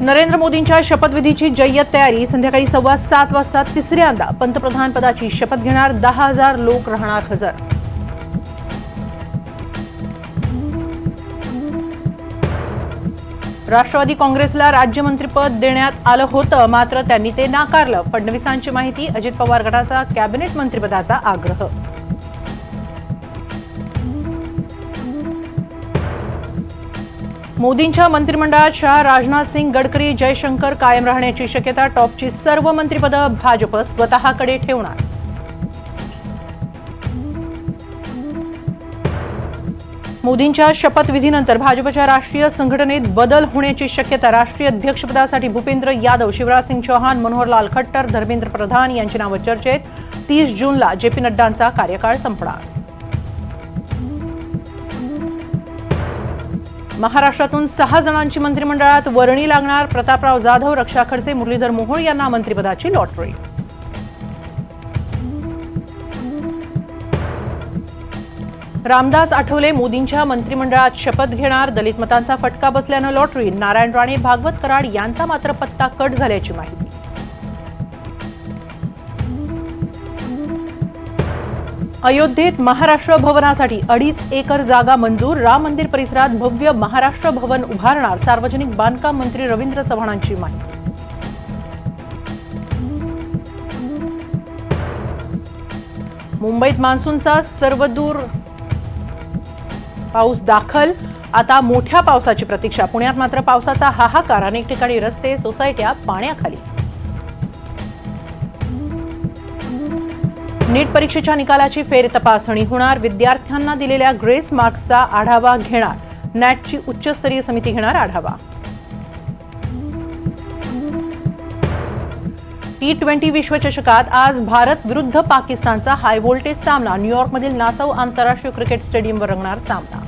नरेंद्र मोदींच्या शपथविधीची जय्यत तयारी संध्याकाळी सव्वा सात वाजता तिसऱ्यांदा पंतप्रधान पदाची शपथ घेणार दहा हजार लोक राहणार हजर. राष्ट्रवादी काँग्रेसला राज्यमंत्रीपद देण्यात आलं होतं मात्र त्यांनी ते नाकारलं. फडणवीसांची माहिती अजित पवार गटाचा कॅबिनेट मंत्रिपदाचा आग्रह. मोदींच्या मंत्रिमंडळात शहा राजनाथ सिंग गडकरी जयशंकर कायम राहण्याची शक्यता टॉपची सर्व मंत्रिपदं भाजप स्वतःकडे ठेवणार. मोदींच्या शपथविधीनंतर भाजपच्या राष्ट्रीय संघटनेत बदल होण्याची शक्यता राष्ट्रीय अध्यक्षपदासाठी भूपेंद्र यादव शिवराज सिंग चौहान मनोहरलाल खट्टर धर्मेंद्र प्रधान यांची नावं चर्चेत. तीस जूनला जे पी नड्डांचा कार्यकाळ संपणार. महाराष्ट्रातून सहा जणांची मंत्रिमंडळात वर्णी लागणार प्रतापराव जाधव रक्षा खडसे मुरलीधर मोहोळ यांना मंत्रिपदाची लॉटरी. रामदास आठवले मोदींच्या मंत्रिमंडळात शपथ घेणार दलित मतांचा फटका बसल्यानं लॉटरी. नारायण राणे भागवत कराड यांचा मात्र पत्ता कट झाल्याची माहिती. अयोध्येत महाराष्ट्र भवनासाठी अडीच एकर जागा मंजूर. राम मंदिर परिसरात भव्य महाराष्ट्र भवन उभारणार सार्वजनिक बांधकाम मंत्री रवींद्र चव्हाणांची माहिती मुंबईत मान्सूनचा सर्वदूर पाऊस दाखल. आता मोठ्या पावसाची प्रतीक्षा. पुण्यात मात्र पावसाचा हाहाकार. अनेक ठिकाणी रस्ते सोसायट्या पाण्याखाली. नीट परीक्षेच्या निकालाची फेरतपासणी होणार. विद्यार्थ्यांना दिलेल्या ग्रेस मार्क्सचा आढावा घेणार. नॅटची उच्चस्तरीय समिती घेणार आढावा. टी ट्वेंटी विश्वचषकात आज भारत विरुद्ध पाकिस्तानचा हाय व्होल्टेज सामना. न्यूयॉर्कमधील नासाऊ आंतरराष्ट्रीय क्रिकेट स्टेडियमवर रंगणार सामना.